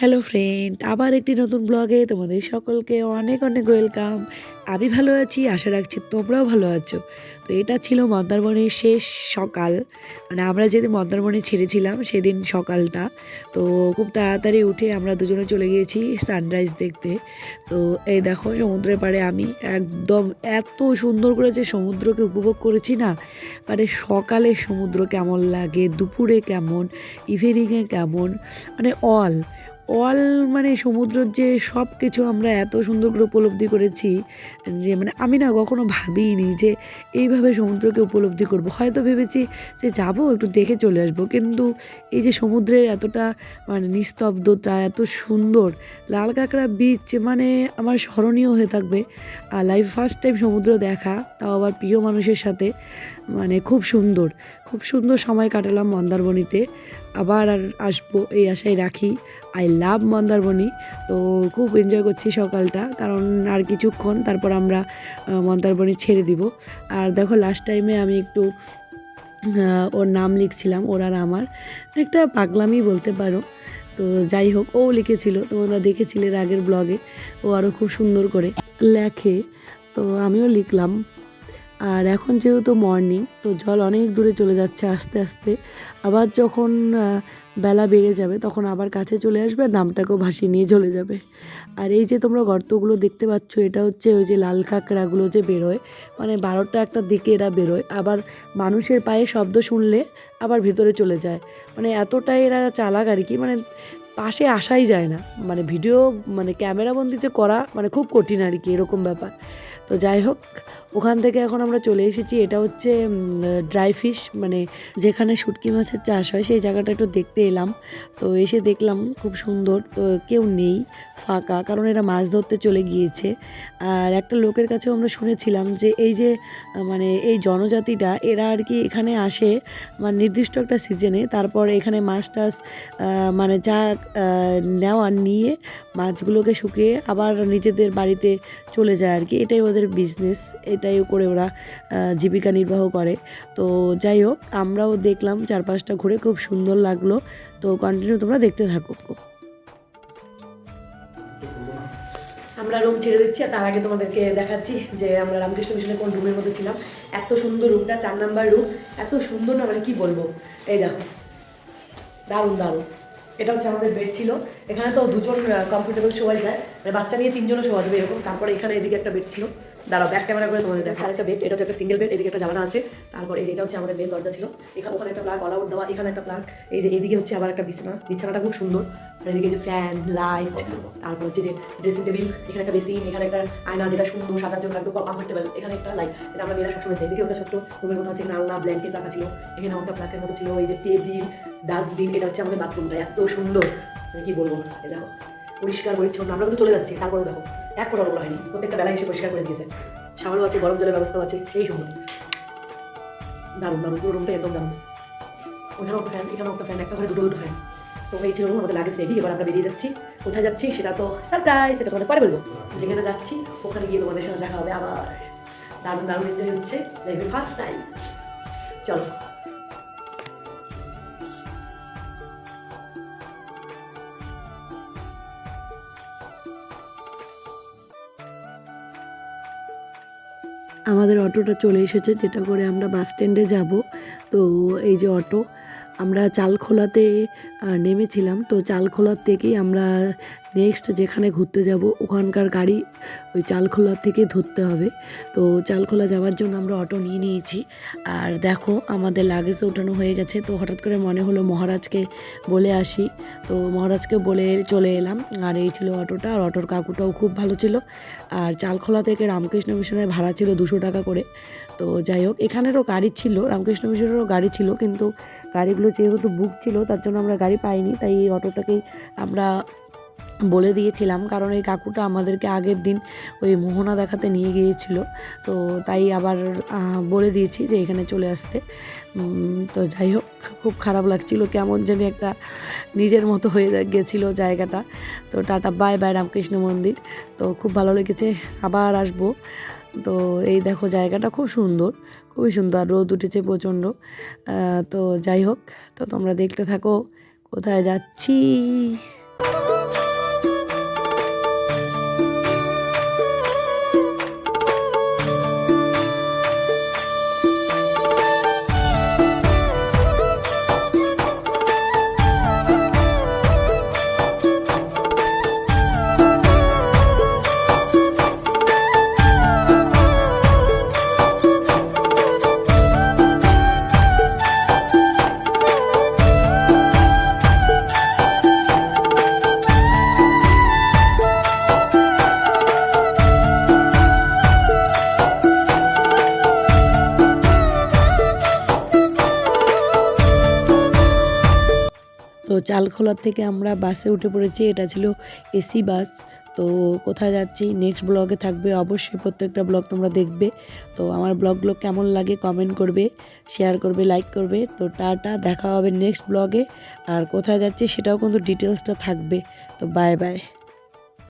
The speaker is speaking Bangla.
হ্যালো ফ্রেন্ড আবার একটি নতুন ব্লগে তোমাদের সকলকে অনেক অনেক ওয়েলকাম আমি ভালো আছি, আশা রাখছি তোমরাও ভালো আছো। তো এটা ছিল মন্দারমণির শেষ সকাল। মানে আমরা যেদিন মন্দারমণি ছেড়েছিলাম, সেদিন সকালটা। তো খুব তাড়াতাড়ি উঠে আমরা দুজনে চলে গিয়েছি সানরাইজ দেখতে। তো এই দেখো, সমুদ্রের পাড়ে আমি একদম এত সুন্দর করে যে সমুদ্রকে উপভোগ করেছি না মানে সকালে সমুদ্র কেমন লাগে, দুপুরে কেমন ইভিনিংয়ে কেমন মানে অল অল মানে সমুদ্রের যে সব কিছু আমরা এত সুন্দর করে উপলব্ধি করেছি, যে মানে আমি না কখনো ভাবিনি যে এইভাবে সমুদ্রকে উপলব্ধি করব। হয়তো ভেবেছি যে যাব, একটু দেখে চলে আসব। কিন্তু এই যে সমুদ্রের এতটা মানে নিস্তব্ধতা, এত সুন্দর লাল কাঁকড়া বিচ মানে আমার স্মরণীয় হয়ে থাকবে। আর লাইফ ফার্স্ট টাইম সমুদ্র দেখা, তাও আবার প্রিয় মানুষের সাথে। মানে খুব সুন্দর। খুব সুন্দর সময় কাটালাম মন্দারমণিতে। আবার আর আসব, এই আশায় রাখি। I love Mandarmani. তো খুব এনজয় করছি সকালটা। কারণ আর কিছুক্ষণ তারপর আমরা মন্দারমণি ছেড়ে দিব। আর দেখো লাস্ট টাইমে আমি একটু ওর নাম লিখছিলাম, ওর আর আমার। একটা পাগলামি বলতে পারো। তো যাই হোক, ও লিখেছিল, তো ওরা দেখেছিলে আগের ব্লগে ও আরও খুব সুন্দর করে লেখে। তো আমিও লিখলাম। আর এখন যেহেতু মর্নিং তো জল অনেক দূরে চলে যাচ্ছে আস্তে আস্তে। আবার যখন বেলা বেড়ে যাবে, তখন আবার কাছে চলে আসবে আর নামটাকেও ভাসিয়ে নিয়ে চলে যাবে। আর এই যে তোমরা গর্তগুলো দেখতে পাচ্ছ, এটা হচ্ছে ওই যে লাল কাঁকড়াগুলো যে বেরোয়। মানে বারোটা একটা দিকে এরা বেরোয়। আবার মানুষের পায়ে শব্দ শুনলে আবার ভেতরে চলে যায়। মানে এতটাই এরা চালাক আর কি মানে পাশে আসাই যায় না। মানে ভিডিও মানে ক্যামেরাবন্দি যে করা মানে খুব কঠিন আর কি, এরকম ব্যাপার। তো যাই হোক ওখান থেকে এখন আমরা চলে এসেছি। এটা হচ্ছে ড্রাই ফিশ মানে যেখানে শুটকি মাছের চাষ হয়, সেই জায়গাটা একটু দেখতে এলাম। তো এসে দেখলাম, খুব সুন্দর। তো কেউ নেই ফাঁকা, কারণ এরা মাছ ধরতে চলে গিয়েছে। আর একটা লোকের কাছেও আমরা শুনেছিলাম যে, এই যে মানে এই জনজাতিটা, এরা আর কি এখানে আসে মানে নির্দিষ্ট একটা সিজনে তারপর এখানে মাছ টাছ মানে যা নেওয়া, নিয়ে মাছগুলোকে শুকিয়ে আবার নিজেদের বাড়িতে চলে যায় আর কি। এটাই ওদের বিজনেস এটাই করে ওরা জীবিকা নির্বাহ করে। তো যাই হোক, আমরাও দেখলাম চারপাশটা ঘুরে খুব সুন্দর লাগল। তো কন্টিনিউ তোমরা দেখতে থাকো। আমরা রুম ছেড়ে দিচ্ছি, আর তার আগে তোমাদেরকে দেখাচ্ছি যে আমরা রামকৃষ্ণ মিশনে কোন রুমের মধ্যে ছিলাম। এত সুন্দর রুমটা চার নাম্বার রুম এত সুন্দর না মানে কি বলব? এই দেখো, দারুণ দারুণ। এটা হচ্ছে আমাদের বেড ছিল। এখানে তো দুজন কমফোর্টেবল শোয়া যায়। মানে বাচ্চা নিয়ে তিনজনও শোয়া যাবে এরকম। তারপরে এখানে এদিকে একটা বেড ছিল। দাঁড়াও ব্যাক ক্যামেরা করে তোমাদের দেখা একটা বেড এটা হচ্ছে একটা সিঙ্গেল বেড এদিকে একটা জানালা আছে। তারপর এই যে এটা হচ্ছে আমাদের মেন দরজা ছিল। এখানে ওখানে একটা প্লাগ অল আউট দেওয়া, এখানে একটা প্লাগ এই যে এদিকে হচ্ছে আবার একটা বিছানা। বিছানাটা খুব সুন্দর। আর এদিকে যে ফ্যান লাইট তারপর হচ্ছে যে ড্রেসিং টেবিল এখানে একটা বেসিন এখানে একটা আয়না যেটা সুন্দর সাদার জন্য একদম কমফোর্টেবল এখানে একটা লাইট এটা আমরা মেয়েরা সবসময় চাই। এদিকে ওটা ছোট্ট রুমের মতো এখানে আলনা ব্ল্যাঙ্কেট রাখা ছিল। এখানে একটা প্লাকের মতো ছিল, এই যে টেবিল ডাস্টবিন এটা হচ্ছে আমাদের বাথরুমটা এত সুন্দর। মানে কি বলব? দেখো পরিষ্কার পরিচ্ছন্ন আমরা কিন্তু চলে যাচ্ছি তারপরেও দেখো, এক ফোটা ওগুলো হয়নি, প্রত্যেকটা বেলায় এসে পরিষ্কার করে দিয়েছে। সামালও আছে, গরম জলের ব্যবস্থাও আছে সেই সময় দারুণ দারুণ, পুরো রুমটা একদম দারুণ। ওখানেও একটা ফ্যান এখানেও একটা ফ্যান একটা ঘরে দুটো দুটো ফ্যান তো এই ছিল আমাদের লাগেজ রেডি এবার আমরা বেরিয়ে যাচ্ছি। কোথায় যাচ্ছি সেটা তো সারপ্রাইজ সেটা তোমাদের পরে বলব। যেখানে যাচ্ছি, ওখানে গিয়ে তোমাদের সাথে দেখা হবে আবার। দারুণ দারুণ এনজয় হচ্ছে ফার্স্ট টাইম চলো। আমাদের অটোটা চলে এসেছে, যেটা করে আমরা বাস স্ট্যান্ডে যাব। তো এই যে অটো, আমরা চালখোলাতে নেমেছিলাম। তো চালখোলার থেকেই আমরা নেক্সট যেখানে ঘুরতে যাব, ওখানকার গাড়ি ওই চালখোলা থেকে ধরতে হবে। তো চালখোলা যাওয়ার জন্য আমরা অটো নিয়ে নিয়েছি। আর দেখো, আমাদের লাগেজ ওঠানো হয়ে গেছে। তো হঠাৎ করে মনে হলো মহারাজকে বলে আসি। তো মহারাজকে বলে চলে এলাম। আর এই ছিল অটোটা। আর অটোর কাকুটাও খুব ভালো ছিল। আর চালখোলা থেকে রামকৃষ্ণ মিশনের ভাড়া ছিল দুশো টাকা করে। তো যাই হোক, এখানেরও গাড়ি ছিল। রামকৃষ্ণ মিশনেরও গাড়ি ছিল। কিন্তু গাড়িগুলো যেহেতু বুক ছিল, তার জন্য আমরা গাড়ি পাইনি। তাই এই অটোটাকেই আমরা বলে দিয়েছিলাম, কারণ এই কাকুটা আমাদেরকে আগের দিন ওই মোহনা দেখাতে নিয়ে গিয়েছিল। তো তাই আবার বলে দিয়েছি যে এখানে চলে আসতে। তো যাই হোক, খুব খারাপ লাগছিল, কেমন জানি একটা নিজের মতো হয়ে গেছিল জায়গাটা। তো টাটা, বাই বাই, রামকৃষ্ণ মন্দির। তো খুব ভালো লেগেছে, আবার আসব। তো এই দেখো জায়গাটা খুব সুন্দর, খুবই সুন্দর রোদ উঠেছে প্রচণ্ড। তো যাই হোক, তো তোমরা দেখতে থাকো, কোথায় যাচ্ছি? চালখোলার থেকে আমরা বাসে উঠে পড়েছি, এটা ছিল এসি বাস। তো কোথায় যাচ্ছি? নেক্সট ব্লগে থাকবে অবশ্যই প্রত্যেকটা ব্লগ তোমরা দেখবে। তো আমার ব্লগগুলো কেমন লাগে কমেন্ট করবে শেয়ার করবে লাইক করবে। তো টাটা, দেখা হবে নেক্সট ব্লগে আর কোথায় যাচ্ছি সেটাও কিন্তু ডিটেলসটা থাকবে। তো বাই বাই